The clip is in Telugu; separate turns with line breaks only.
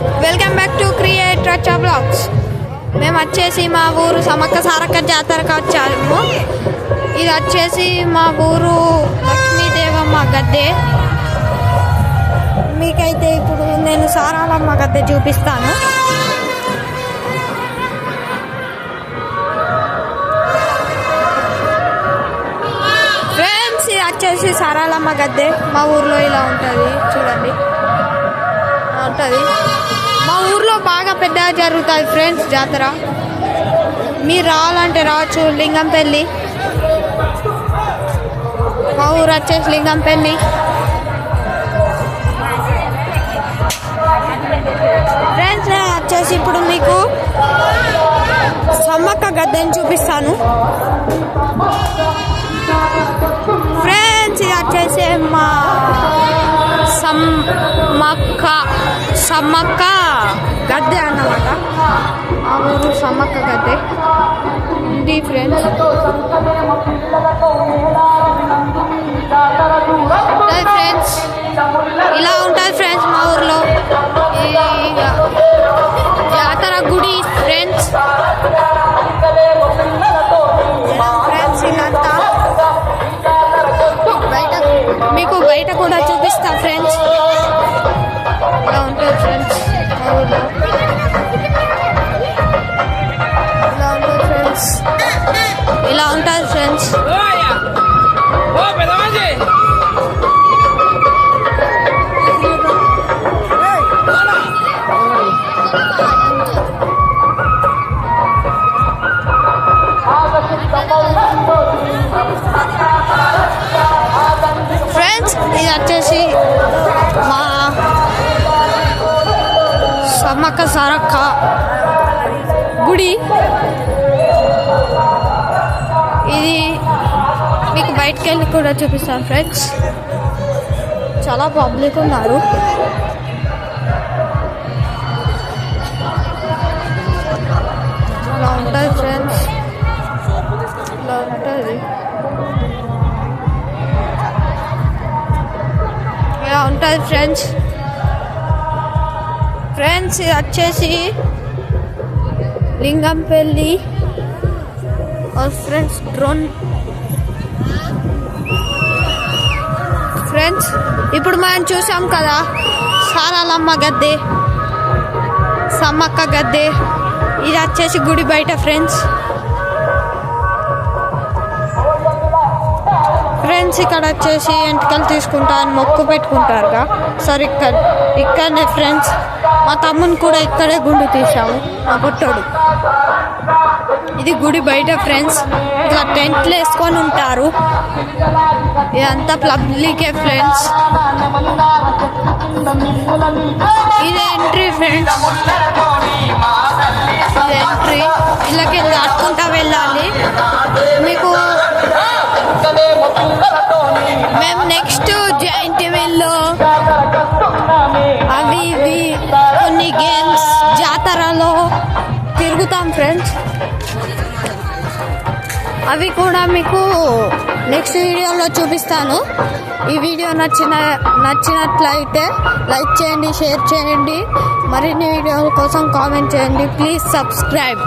Welcome back to create Racha vlogs. మేము వచ్చేసి మా ఊరు సమక్క సారక్క జాతరకు వచ్చాము. ఇది వచ్చేసి మా ఊరు లక్ష్మీదేవమ్మ గద్దె. మీకైతే ఇప్పుడు నేను సారాలమ్మ గద్దె చూపిస్తాను. ఫ్రెండ్స్ ఇది వచ్చేసి సారాలమ్మ గద్దె. మా ఊర్లో ఇలా ఉంటుంది. చూడండి. ఉంటుంది మా ఊర్లో బాగా పెద్దగా జరుగుతుంది ఫ్రెండ్స్ జాతర. మీరు రావాలంటే రావచ్చు లింగంపల్లి. మా ఊరు వచ్చేసి లింగంపల్లి. ఫ్రెండ్స్ వచ్చేసి ఇప్పుడు మీకు సమ్మక్క గద్దెని చూపిస్తాను. ఫ్రెండ్స్ ఇది వచ్చేసి మా సమ్మక్క సమ్మక్క గద్దె అన్నమాట. ఆ ఊరు సమ్మక్క గద్దె ఉంది ఫ్రెండ్స్. ఫ్రెండ్స్. ఇలా ఉంటుంది ఫ్రెండ్స్ మా ఊర్లో. జాతర గుడి ఫ్రెండ్స్. ఫ్రెండ్స్ ఇదంతా. బయట మీకు బయట కూడా చూపిస్తా ఫ్రెండ్స్. ఇలా సమ్మక్క సారక్క. గుడి. ఇది మీకు బయటకు వెళ్ళి కూడా చూపిస్తాను ఫ్రెండ్స్. చాలా పబ్లిక్ ఉన్నారు. ఇలా ఉంటుంది ఫ్రెండ్స్? ఇలా ఉంటుంది ఇలా ఉంటుంది ఫ్రెండ్స్? ఫ్రెండ్స్ ఇది వచ్చేసి లింగంపల్లి ఫ్రెండ్స్ డ్రోన్. ఫ్రెండ్స్ ఇప్పుడు మనం చూసాం కదా సారాలమ్మ గద్దె సమ్మక్క గద్దె. ఇది వచ్చేసి గుడి బయట ఫ్రెండ్స్. ఫ్రెండ్స్ ఇక్కడ వచ్చేసి ఎంటకలు తీసుకుంటా అని మొక్కు పెట్టుకుంటారుగా. సరే ఇక్కడ ఇక్కడనే ఫ్రెండ్స్ మా తమ్ముని కూడా ఇక్కడే గుండు తీసాము మా పుట్టోడు. ఇది గుడి బయట ఫ్రెండ్స్ ఇట్లా టెంట్లు వేసుకొని ఉంటారు. ఇదంతా పబ్లికే ఫ్రెండ్స్. ఇది ఎంట్రీ ఫ్రెండ్స్. ఇది ఎంట్రీ. ఇళ్ళకి దాటుకుంటా వెళ్ళాలి. మీకు మేము నెక్స్ట్ జాయింట్ వీల్లో అవి ఇవి కొన్ని గేమ్స్ జాతరలో తిరుగుతాం ఫ్రెండ్స్ అవి కూడా మీకు నెక్స్ట్ వీడియోలో చూపిస్తాను. ఈ వీడియో నచ్చిన నచ్చినట్లయితే లైక్ చేయండి షేర్ చేయండి. మరిన్ని వీడియోల కోసం కామెంట్ చేయండి. Please subscribe